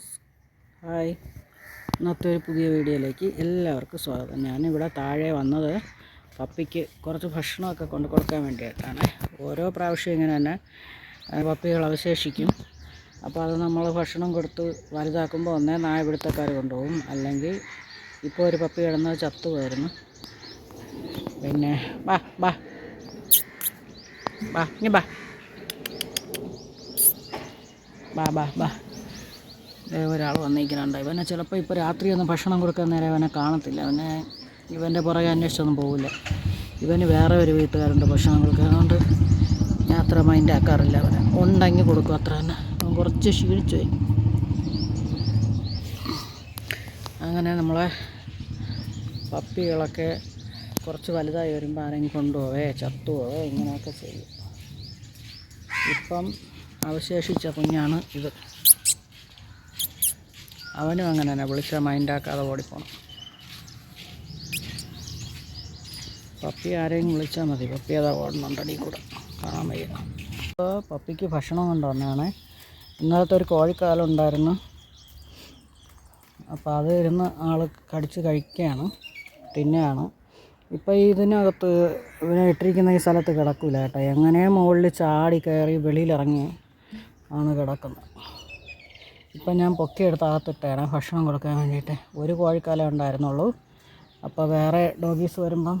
Friends hi. ഇന്നത്തെ ഒരു പുതിയ വീഡിയോയിലേക്ക് എല്ലാവർക്കും സ്വാഗതം. ഞാനിവിടെ താഴെ വന്നത് പപ്പിക്ക് കുറച്ച് ഭക്ഷണമൊക്കെ കൊണ്ട് കൊടുക്കാൻ വേണ്ടിയിട്ടാണ്. ഓരോ പ്രാവശ്യം ഇങ്ങനെ തന്നെ പപ്പികൾ അവശേഷിക്കും. അപ്പോൾ അത് നമ്മൾ ഭക്ഷണം കൊടുത്ത് വലുതാക്കുമ്പോൾ ഒന്നേ നായ പിടുത്തക്കാർ കൊണ്ടുപോകും. അല്ലെങ്കിൽ ഇപ്പോൾ ഒരു പപ്പി കിടന്ന് ചത്തു പോയിരുന്നു പിന്നെ ബാ ബാ ബാ ഇനി ബാ ബാ ബാ ബാ ഒരാൾ വന്നിരിക്കുന്നുണ്ട്. ഇവനെ ചിലപ്പോൾ ഇപ്പോൾ രാത്രിയൊന്നും ഭക്ഷണം കൊടുക്കാൻ നേരം ഇവനെ കാണത്തില്ല. അവനെ ഇവന്റെ പുറകെ അന്വേഷിച്ചൊന്നും പോകില്ല ഇവന് വേറെ ഒരു വീട്ടുകാരുണ്ട് ഭക്ഷണം കൊടുക്കാറുണ്ട് ഞാൻ അത്ര മൈൻഡ് ആക്കാറില്ല അവനെ. ഉണ്ടെങ്കിൽ കൊടുക്കും അത്ര തന്നെ. അവൻ കുറച്ച് ക്ഷീണിച്ചു പോയി. അങ്ങനെ നമ്മളെ പപ്പികളൊക്കെ കുറച്ച് വലുതായി വരുമ്പോൾ ആരെങ്കിലും കൊണ്ടുപോവേ ചത്തുപോവേ ഇങ്ങനെയൊക്കെ ചെയ്യും. ഇപ്പം അവശേഷിച്ച കുഞ്ഞാണ് ഇത്. അവനും അങ്ങനെ തന്നെ വിളിച്ചാൽ മൈൻഡാക്കാതെ ഓടിപ്പോണം. പപ്പി ആരെയും വിളിച്ചാൽ മതി. പപ്പി അതാ ഓടുന്നുണ്ടടി കൂടെ. കാണാൻ വയ്യ. ഇപ്പോൾ പപ്പിക്ക് ഭക്ഷണം കൊണ്ടുവന്നതാണ്. ഇന്നലത്തെ ഒരു കോഴിക്കാലം ഉണ്ടായിരുന്നു. അപ്പോൾ അത് ഇരുന്ന് ആൾ കടിച്ച് കഴിക്കുകയാണ്. തിന്നെയാണ് ഇപ്പോൾ ഇതിനകത്ത് ഇവനെ ഇട്ടിരിക്കുന്ന ഈ സ്ഥലത്ത് കിടക്കില്ല കേട്ടോ. എങ്ങനെ മുകളിൽ ചാടി കയറി വെളിയിലിറങ്ങി ആണ് കിടക്കുന്നത്. ഇപ്പം ഞാൻ പൊക്കിയെടുത്ത് അകത്തിട്ടാണ് ഭക്ഷണം കൊടുക്കാൻ വേണ്ടിയിട്ട് ഒരു കോഴിക്കാലം ഉണ്ടായിരുന്നുള്ളൂ. അപ്പോൾ വേറെ ഡോഗീസ് വരുമ്പം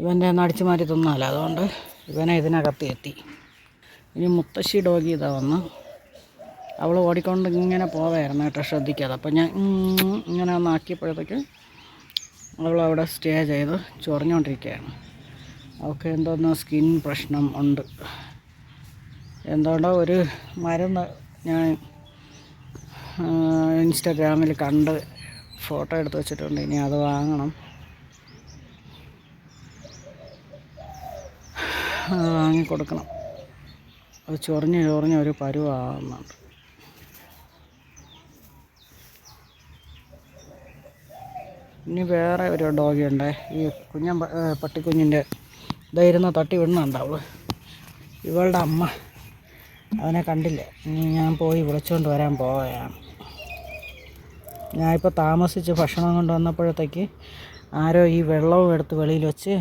ഇവന്റെ ഒന്ന് അടിച്ചു മാറ്റി തിന്നാലോ. അതുകൊണ്ട് ഇവനെ ഇതിനകത്ത് എത്തി. ഇനി മുത്തശ്ശി ഡോഗി ഇതാ വന്ന് അവൾ ഓടിക്കൊണ്ട് ഇങ്ങനെ പോവായിരുന്നു കേട്ടോ ശ്രദ്ധിക്കാതെ. അപ്പം ഞാൻ ഇങ്ങനെ ഒന്ന് ആക്കിയപ്പോഴത്തേക്ക് അവൾ അവിടെ സ്റ്റേ ചെയ്ത് ചൊറിഞ്ഞുകൊണ്ടിരിക്കുകയാണ്. അവൾക്ക് എന്തോന്നോ സ്കിൻ പ്രശ്നം ഉണ്ട്. എന്തുകൊണ്ടോ ഒരു മരുന്ന് ഞാൻ ഇൻസ്റ്റാഗ്രാമിൽ കണ്ട് ഫോട്ടോ എടുത്ത് വെച്ചിട്ടുണ്ട്. ഇനി അത് വാങ്ങണം. അത് വാങ്ങിക്കൊടുക്കണം. അത് ചൊറിഞ്ഞ് ചൊറിഞ്ഞ ഒരു പരുവാകുന്നുണ്ട് ഇനി വേറെ ഒരു ഡോഗി ഉണ്ട്. ഈ കുഞ്ഞൻ പട്ടിക്കുഞ്ഞിന്റെ ഇതായിരുന്ന തട്ടി അവൾ. ഇവളുടെ അമ്മ. അവനെ കണ്ടില്ല. ഞാൻ പോയി വിളിച്ചുകൊണ്ട് വരാൻ പോവുകയാണ് ഞാനിപ്പോൾ താമസിച്ച് ഭക്ഷണം കൊണ്ട് വന്നപ്പോഴത്തേക്ക് ആരോ ഈ വെള്ളവും എടുത്ത് വെളിയിൽ വെച്ച്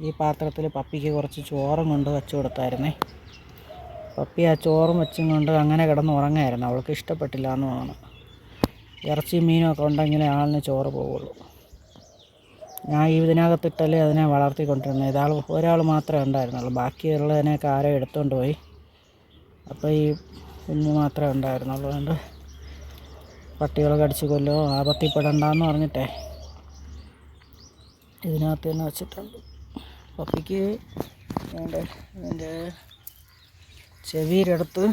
ഈ പാത്രത്തിൽ പപ്പിക്ക് കുറച്ച് ചോറും കൊണ്ട് വെച്ച് കൊടുത്തായിരുന്നേ. പപ്പി ആ ചോറും വെച്ചും കൊണ്ട് അങ്ങനെ കിടന്ന് ഉറങ്ങായിരുന്നു. അവൾക്ക് ഇഷ്ടപ്പെട്ടില്ല എന്ന് തോന്നുന്നു. ഇറച്ചി മീനും ഒക്കെ ഉണ്ടെങ്കിലേ ആളിന് ചോറ് പോവുള്ളൂ. ഞാൻ ഈ ഇതിനകത്തിട്ടല്ലേ അതിനെ വളർത്തിക്കൊണ്ടിരുന്നത്. ഇതാൾ ഒരാൾ മാത്രമേ ഉണ്ടായിരുന്നുള്ളൂ. ബാക്കിയുള്ളതിനെയൊക്കെ ആരോ എടുത്തുകൊണ്ട് പോയി. അപ്പോൾ ഈ കുഞ്ഞ് മാത്രമേ ഉണ്ടായിരുന്നുള്ളൂ. അതുകൊണ്ട് പട്ടികൾ കടിച്ച് കൊല്ലോ ആപത്തിപ്പെടണ്ടെന്ന് പറഞ്ഞിട്ടേ. ഇതിനകത്ത് തന്നെ വെച്ചിട്ടുണ്ട്. പപ്പിക്ക് അതിന്റെ ചെവിയിലെടുത്ത്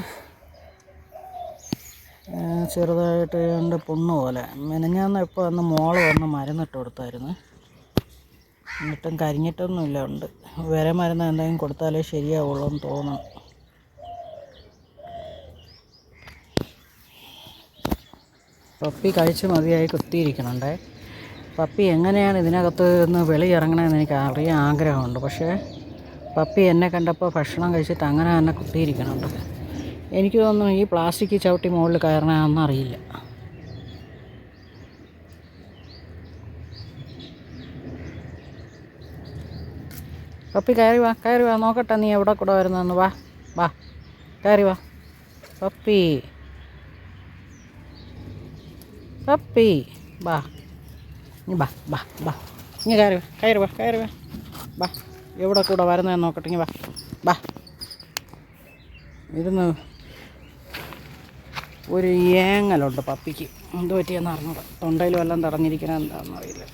ചെറുതായിട്ട് രണ്ട് പുണ്ണ് പോലെ. മെനഞ്ഞാന്ന് ഇപ്പോൾ അന്ന് മോൾ വന്ന് മരുന്നിട്ട് കൊടുത്തായിരുന്നു. എന്നിട്ടും കരിഞ്ഞിട്ടൊന്നുമില്ല. ഉണ്ട്. വേറെ മരുന്ന് എന്തെങ്കിലും കൊടുത്താലേ ശരിയാവുള്ളൂ എന്ന് തോന്നുന്നു പപ്പി കഴിച്ച് മതിയായി കുത്തിയിരിക്കണുണ്ടേ. പപ്പി എങ്ങനെയാണ് ഇതിനകത്ത് നിന്ന് വെളിയിറങ്ങണമെന്ന് എനിക്ക് അറിയാൻ ആഗ്രഹമുണ്ട്. പക്ഷേ പപ്പി എന്നെ കണ്ടപ്പോൾ ഭക്ഷണം കഴിച്ചിട്ട് അങ്ങനെ തന്നെ കുത്തിയിരിക്കണുണ്ട്. എനിക്ക് തോന്നുന്നു ഈ പ്ലാസ്റ്റിക് ചവിട്ടി മുകളിൽ കയറണമെന്ന് അറിയില്ല. പപ്പി കയറി വാ കയറി വാ. നോക്കട്ടെ നീ എവിടെ കൂടെ വരുന്നതെന്ന് വാ വാ. കയറി വാ. പപ്പി. പപ്പി ബാ നീ ബാ ബാ ബാ നീ കയറി കയറി വാ കയറി വാ. ബാ. എവിടെ കൂടെ വരുന്നതെന്ന് നോക്കട്ടെ നീ വാ. ബാ. ഇരുന്ന്. ഒരു ഏങ്ങലുണ്ട് പപ്പിക്ക്. എന്ത് പറ്റിയെന്ന് അറിഞ്ഞത് തൊണ്ടയിൽ വല്ലതും തടഞ്ഞിരിക്കണ എന്താണെന്ന് അറിയില്ല.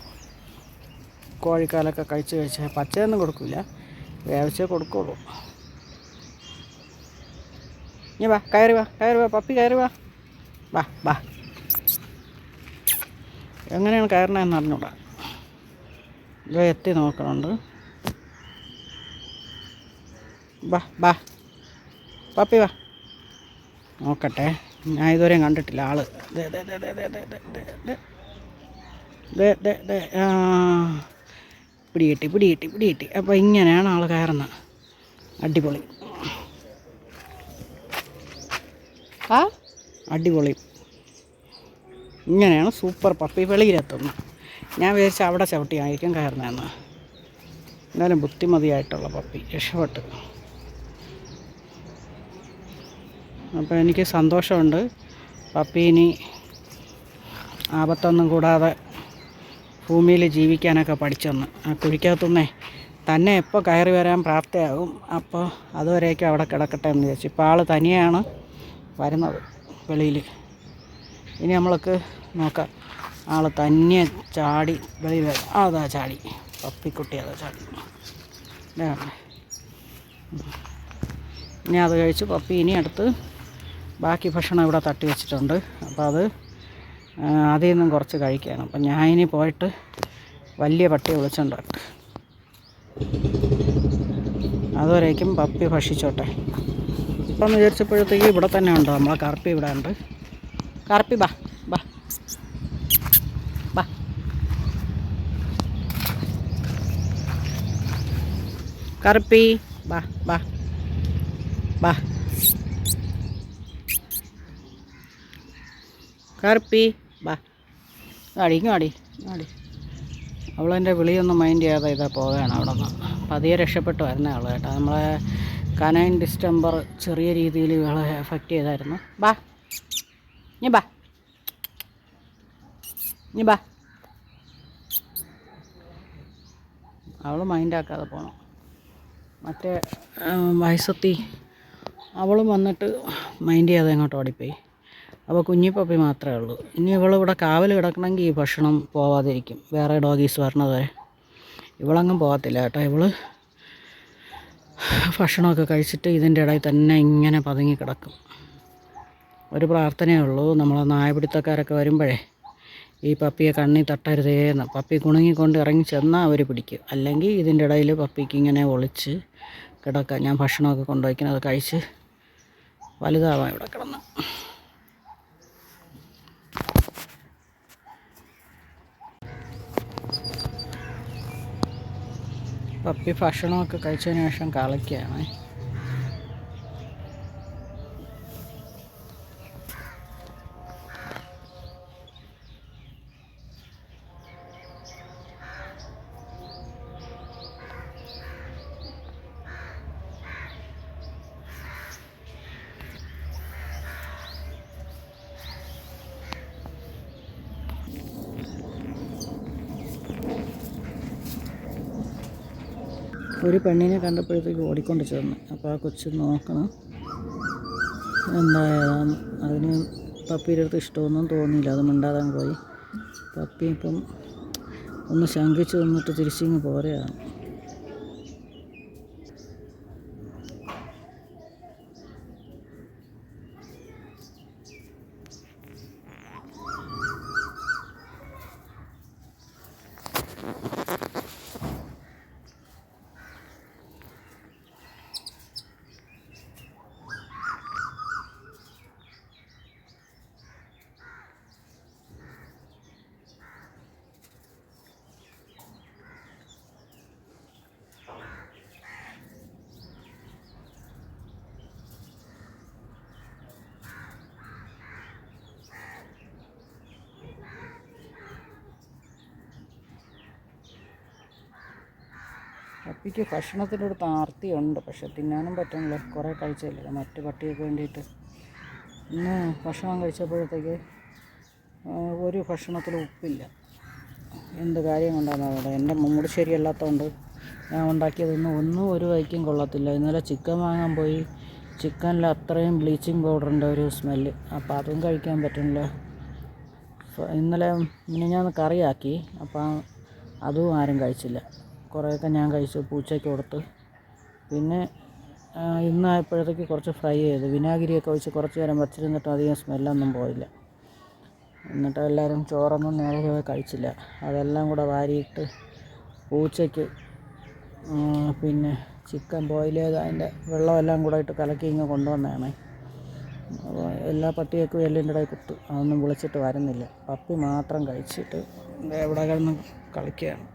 കോഴിക്കാലൊക്കെ കഴിച്ച് കഴിച്ച് പച്ചയൊന്നും കൊടുക്കില്ല വേവിച്ചേ കൊടുക്കുള്ളൂ. ഇനി വാ കയറി വാ കയറി വാ പപ്പി കയറി വാ. വാ വാ എങ്ങനെയാണ് കയറണമെന്ന് അറിഞ്ഞൂടാ. ഇത് എത്തി നോക്കണുണ്ട്. ബാ ബാ. പപ്പി വാ. നോക്കട്ടെ. ഞാൻ ഇതുവരെയും കണ്ടിട്ടില്ല ആൾ. പിടികിട്ടി പിടികിട്ടി പിടികിട്ടി. അപ്പോൾ ഇങ്ങനെയാണ് ആൾ കയറുന്നത് അടിപൊളി. ആ? അടിപൊളി. ഇങ്ങനെയാണ് സൂപ്പർ പപ്പി വെളിയിലെത്തുന്നത്. ഞാൻ വിചാരിച്ച അവിടെ ചവിട്ടിയായിരിക്കും കയറുന്നതെന്ന്. എന്നാലും ബുദ്ധിമതിയായിട്ടുള്ള പപ്പി രക്ഷപ്പെട്ടു. അപ്പോൾ എനിക്ക് സന്തോഷമുണ്ട്. പപ്പി ഇനി ആപത്തൊന്നും കൂടാതെ ഭൂമിയിൽ ജീവിക്കാനൊക്കെ പഠിച്ചെന്ന്. ആ കുഴിക്കകത്തുനിന്നേ തന്നെ എപ്പോൾ കയറി വരാൻ പ്രാപ്തയാകും അപ്പോൾ അതുവരേക്കും അവിടെ കിടക്കട്ടെ എന്ന് വിചാരിച്ചു. ഇപ്പോൾ ആൾ തനിയാണ് വരുന്നത് വെളിയിൽ ഇനി നമ്മൾക്ക് നോക്കാം. ആളെ തന്നെ ചാടി വെളിയിൽ അതാ ചാടി. പപ്പിക്കുട്ടി അതാ ചാടി. ഇനി അത് കഴിച്ച് പപ്പി ഇനി അടുത്ത് ബാക്കി ഭക്ഷണം ഇവിടെ തട്ടി വെച്ചിട്ടുണ്ട്. അപ്പോൾ അത് അതിൽ നിന്നും കുറച്ച് കഴിക്കുകയാണ് അപ്പം ഞാൻ ഇനി പോയിട്ട് വലിയ പട്ടിയെ വിളിച്ചിട്ടുണ്ട് അതുവരേക്കും പപ്പി ഭക്ഷിച്ചോട്ടെ. ഇപ്പം വിചാരിച്ചപ്പോഴത്തേക്ക് ഇവിടെ തന്നെ ഉണ്ട്. നമ്മളെ കറുപ്പി ഇവിടെ ഉണ്ട്. കറുപ്പി ബാ ബാ. ബാ. കറുപ്പി ബാ ബാ. ബാ. കറുപ്പി ബാ. ആടി ഇങ്ങാടി ആടി അവളെന്റെ വിളിയൊന്നും മൈൻഡ് ചെയ്യാതെ ഇതാ പോവുകയാണ് അവിടെ നിന്ന്. പതിയെ രക്ഷപ്പെട്ടു വരുന്ന ആൾ കേട്ടോ. നമ്മളെ കനൈൻ ഡിസ്റ്റംബർ ചെറിയ രീതിയിൽ ഇവളെ എഫക്റ്റ് ചെയ്തായിരുന്നു. ബാ. നീ ബാ അവൾ ബാ അവൾ മൈൻഡാക്കാതെ പോകണം മറ്റേ വയസ്സത്തി. അവളും വന്നിട്ട് മൈൻഡ് ചെയ്യാതെ അങ്ങോട്ട് ഓടിപ്പോയി. അപ്പോൾ കുഞ്ഞിപ്പപ്പി മാത്രമേ ഉള്ളൂ. ഇനി ഇവളിവിടെ കാവൽ കിടക്കണമെങ്കിൽ ഈ ഭക്ഷണം പോവാതിരിക്കും. വേറെ ഡോഗീസ് വരണത്. വരെ ഇവളങ്ങും പോകത്തില്ല കേട്ടോ. ഇവൾ ഭക്ഷണമൊക്കെ കഴിച്ചിട്ട് ഇതിന്റെ ഇടയിൽ തന്നെ ഇങ്ങനെ പതുങ്ങി കിടക്കും. ഒരു പ്രാർത്ഥനയേ ഉള്ളൂ. നമ്മളെ നായപിടുത്തക്കാരൊക്കെ വരുമ്പോഴേ ഈ പപ്പിയെ കണ്ണി തട്ടരുതേന്ന് പപ്പി കുണുങ്ങിക്കൊണ്ട് ഇറങ്ങി ചെന്നാൽ അവർ പിടിക്കും. അല്ലെങ്കിൽ ഇതിന്റെ ഇടയിൽ പപ്പിക്ക് ഇങ്ങനെ ഒളിച്ച് കിടക്കാം. ഞാൻ ഭക്ഷണമൊക്കെ അത് കഴിച്ച് വലുതാവാം ഇവിടെ കിടന്ന്. പപ്പി ഭക്ഷണമൊക്കെ കഴിച്ചതിന് ശേഷം കളിക്കുകയാണ്. ഒരു പെണ്ണിനെ കണ്ടപ്പോഴത്തേക്ക് ഓടിക്കൊണ്ട് ചെന്നു. അപ്പോൾ ആ കൊച്ചു നോക്കണം എന്തായതാന്ന് അതിന് പപ്പിയുടെ അടുത്ത് ഇഷ്ടമൊന്നും തോന്നിയില്ല. അത് മിണ്ടാതെ പോയി. പപ്പി ഇപ്പം ഒന്ന് ശങ്കിച്ച് നിന്നിട്ട് തിരിച്ചിങ്ങ് പോരെയാണ്. പപ്പിക്ക് ഭക്ഷണത്തിന്റെ അടുത്ത് ആർത്തിയുണ്ട്. പക്ഷെ തിന്നാനും പറ്റുന്നില്ല. കുറേ കഴിച്ചില്ല മറ്റു പട്ടിയൊക്കെ വേണ്ടിയിട്ട്. ഇന്ന് ഭക്ഷണം കഴിച്ചപ്പോഴത്തേക്ക് ഒരു ഭക്ഷണത്തിൽ ഉപ്പില്ല. എന്ത് കാര്യം കൊണ്ടാണ് അവിടെ എന്റെ മൂട് ശരിയല്ലാത്തതുകൊണ്ട് ഞാൻ ഉണ്ടാക്കിയതൊന്നും ഒന്നും ഒരു വൈക്കും കൊള്ളത്തില്ല. ഇന്നലെ ചിക്കൻ വാങ്ങാൻ പോയി. ചിക്കനിൽ അത്രയും ബ്ലീച്ചിങ് പൗഡറിന്റെ ഒരു സ്മെല്ല്. അപ്പോൾ അതും കഴിക്കാൻ പറ്റുന്നില്ല. ഇന്നലെ ഇന്നലെ ഞാൻ കറിയാക്കി. അപ്പം അതും ആരും കഴിച്ചില്ല. കുറേയൊക്കെ ഞാൻ കഴിച്ചു പൂച്ചയ്ക്ക് കൊടുത്ത്. പിന്നെ ഇന്നായപ്പോഴത്തേക്ക് കുറച്ച് ഫ്രൈ ചെയ്തു. വിനാഗിരിയൊക്കെ ഒഴിച്ച് കുറച്ച് നേരം വച്ചിരുന്നിട്ട് അധികം സ്മെല്ലൊന്നും പോയില്ല. എന്നിട്ട് എല്ലാവരും ചോറൊന്നും നേരെ കഴിച്ചില്ല. അതെല്ലാം കൂടെ വാരിയിട്ട് പൂച്ചയ്ക്ക് പിന്നെ ചിക്കൻ ബോയിൽ ചെയ്ത് അതിന്റെ വെള്ളമെല്ലാം കൂടെ ഇട്ട് കലക്കി ഇങ്ങ് കൊണ്ടുവന്നതാണ്. അപ്പോൾ എല്ലാ പട്ടിയൊക്കെ എല്ലിന്റെ ഇടയിൽ കുത്തു. അതൊന്നും വിളിച്ചിട്ട് വരുന്നില്ല. പപ്പി മാത്രം കഴിച്ചിട്ട് എവിടെ കിടന്ന് കളിക്കുകയാണ്.